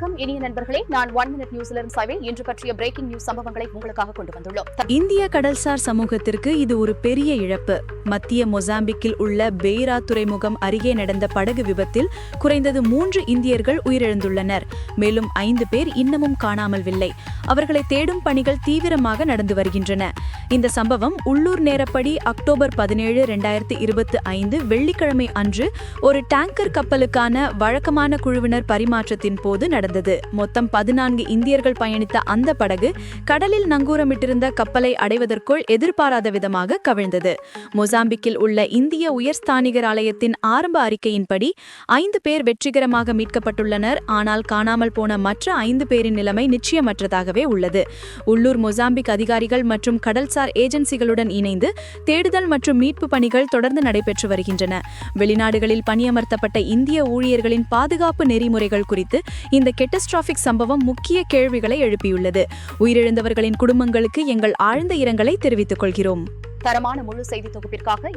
வணக்கம். இனிய நண்பர்களே நான் ஒன் மினிட் நியூஸிலிருந்து சைவே இன்று பற்றிய பிரேக்கிங் நியூஸ் சம்பவங்களை உங்களுக்காக கொண்டு வந்துள்ளோம். இந்திய கடல்சார் சமூகத்திற்கு இது ஒரு பெரிய இழப்பு. மத்திய மொசாம்பிக்கில் உள்ள பெய்ரா துறைமுகம் அருகே நடந்த படகு விபத்தில் குறைந்தது மூன்று இந்தியர்கள் உயிரிழந்துள்ளனர். மேலும் ஐந்து பேர் இன்னமும் காணாமல் இல்லை அவர்களை தேடும் பணிகள் தீவிரமாக நடந்து வருகின்றன. இந்த சம்பவம் உள்ளூர் நேரப்படி அக்டோபர் பதினேழு இரண்டாயிரத்தி இருபத்தி ஐந்து வெள்ளிக்கிழமை அன்று ஒரு டேங்கர் கப்பலுக்கான வழக்கமான குழுவினர் பரிமாற்றத்தின் போது நடந்தது. மொத்தம் பதினான்கு இந்தியர்கள் பயணித்த அந்த படகு கடலில் நங்கூரமிட்டிருந்த கப்பலை அடைவதற்குள் எதிர்பாராத விதமாக கவிழ்ந்தது. மொசாம்பிக்கில் உள்ள இந்திய உயர்ஸ்தானிகர் ஆலயத்தின் ஆரம்ப அறிக்கையின்படி ஐந்து பேர் வெற்றிகரமாக மீட்கப்பட்டுள்ளனர். ஆனால் காணாமல் போன மற்ற ஐந்து பேரின் நிலைமை நிச்சயமற்றதாகவே உள்ளது. உள்ளூர் மொசாம்பிக் அதிகாரிகள் மற்றும் கடல்சார் ஏஜென்சிகளுடன் இணைந்து தேடுதல் மற்றும் மீட்பு பணிகள் தொடர்ந்து நடைபெற்று வருகின்றன. வெளிநாடுகளில் பணியமர்த்தப்பட்ட இந்திய ஊழியர்களின் பாதுகாப்பு நெறிமுறைகள் குறித்து இந்த கெட்டஸ்ட்ராபிக் சம்பவம் முக்கிய கேள்விகளை எழுப்பியுள்ளது. உயிரிழந்தவர்களின் குடும்பங்களுக்கு எங்கள் ஆழ்ந்த இரங்கலை தெரிவித்துக் கொள்கிறோம். தரமான முழு செய்தி தொகுப்பிற்காக